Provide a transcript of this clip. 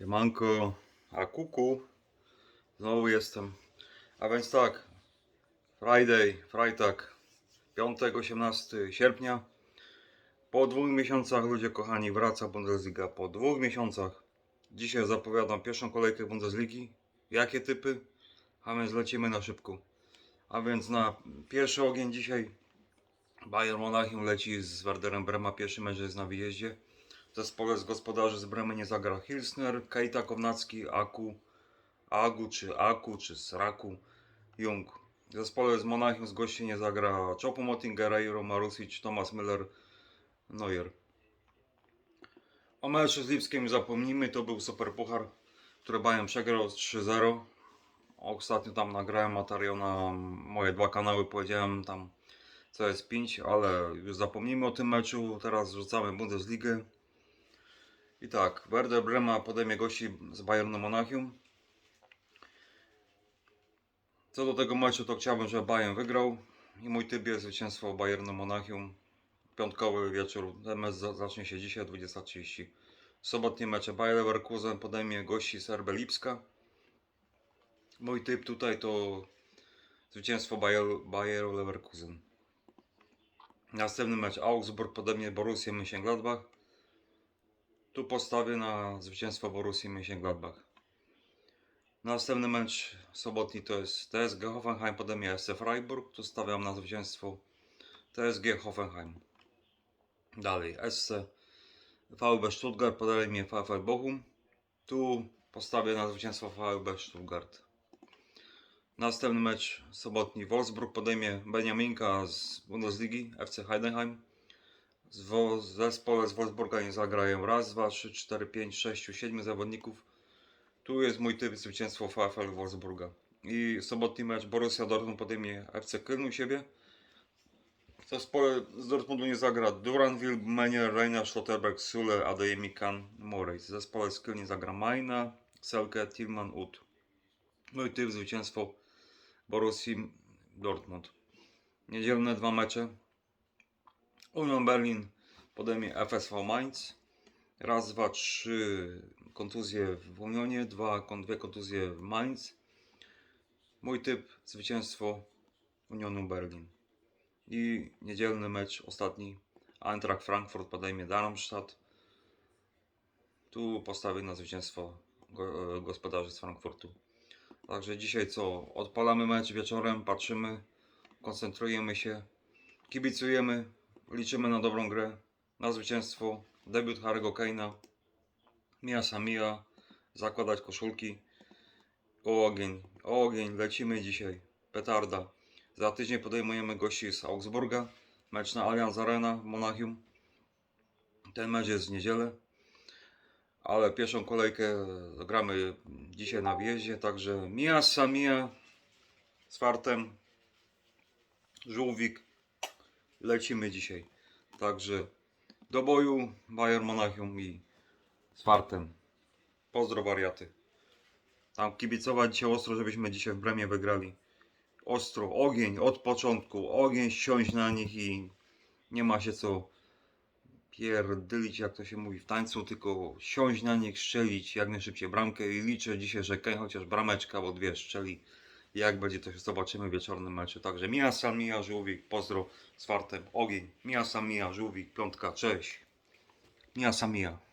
Siemanko, a kuku, znowu jestem. A więc tak, Friday, Freitag, piątek, 18 sierpnia. Po dwóch miesiącach, ludzie kochani, wraca Bundesliga. Po dwóch miesiącach. Dzisiaj zapowiadam pierwszą kolejkę Bundesligi. Jakie typy? A więc lecimy na szybko. A więc na pierwszy ogień dzisiaj Bayern Monachium leci z Werderem Brema. Pierwszy mecz jest na wyjeździe. W zespole z gospodarzy z Bremy nie zagra Hilsner, Keita Kownacki, Aku, Agu czy Aku czy Sraku, Jung. W zespole z Monachium z gości nie zagra Choupo-Moting, Guerreiro, Marusic, Thomas Müller, Neuer. O meczu z Lipskiem zapomnijmy, to był super puchar, który Bayern przegrał z 3-0. Ostatnio tam nagrałem materiał na moje dwa kanały, powiedziałem tam co jest 5, ale już zapomnijmy o tym meczu. Teraz rzucamy Bundesligę. I tak, Werder Brema podejmie gości z Bayernu Monachium. Co do tego meczu, to chciałbym, żeby Bayern wygrał. I mój typ jest zwycięstwo Bayernu Monachium. Piątkowy wieczór. Za- zacznie się dzisiaj o 20.30. Sobotnie mecze Bayer Leverkusen podejmie gości z RB Lipska. Mój typ tutaj to zwycięstwo Bayer, Bayer Leverkusen. Następny mecz Augsburg podejmie Borussię Mönchengladbach. Tu postawię na zwycięstwo Borussii Mönchengladbach. Następny mecz sobotni to jest TSG Hoffenheim podejmie SC Freiburg. Tu stawiam na zwycięstwo TSG Hoffenheim. Dalej SC VfB Stuttgart podejmie VfL Bochum. Tu postawię na zwycięstwo VfB Stuttgart. Następny mecz sobotni Wolfsburg podejmie Beniaminka z Bundesligi FC Heidenheim. Wo- zespole z Wolfsburga nie zagrają raz, dwa, trzy, cztery, pięć, sześciu, siedmiu zawodników. Tu jest mój typ zwycięstwo VfL Wolfsburga. I sobotni mecz Borussia Dortmund podejmie FC Köln u siebie. W z Dortmundu nie zagra Duranville, Menier, Reina, Schlotterberg, Sule, Adeyemi, Kan, Morey. W zespole z Köln nie zagra Majna, Selke, Tillman, Ut. Mój typ zwycięstwo Borussii Dortmund. Niedzielne dwa mecze. Union Berlin podejmie FSV Mainz. Raz, dwa, trzy kontuzje w Unionie, dwa, dwie kontuzje w Mainz. Mój typ zwycięstwo Unionu Berlin. I niedzielny mecz ostatni. Eintracht Frankfurt podejmie Darmstadt. Tu postawię na zwycięstwo e, gospodarzy z Frankfurtu. Także dzisiaj co? Odpalamy mecz wieczorem, patrzymy, koncentrujemy się, kibicujemy, liczymy na dobrą grę, na zwycięstwo, debiut Harry'ego Kane'a, Mia Samia, zakładać koszulki, o ogień, o ogień, lecimy dzisiaj, petarda. Za tydzień podejmujemy gości z Augsburga, mecz na Allianz Arena w Monachium. Ten mecz jest w niedzielę, ale pierwszą kolejkę gramy dzisiaj na wjeździe, także Mia Samia z fartem, żółwik, lecimy dzisiaj. Także do boju Bayern Monachium i z fartem. Pozdro wariaty. Tam kibicować dzisiaj ostro, żebyśmy dzisiaj w Bremie wygrali. Ostro, ogień od początku, ogień ściąć na nich i nie ma się co pierdylić, jak to się mówi w tańcu, tylko siąść na nich, strzelić jak najszybciej bramkę i liczę dzisiaj, że Kane chociaż brameczka albo dwie strzeli. Jak będzie, to się zobaczymy w wieczornym meczu. Także Mija Sam, Mija Żółwik, pozdro z fartem, ogień. Mija Sam, Mija Żółwik, piątka, cześć. Mija Sam, Mija.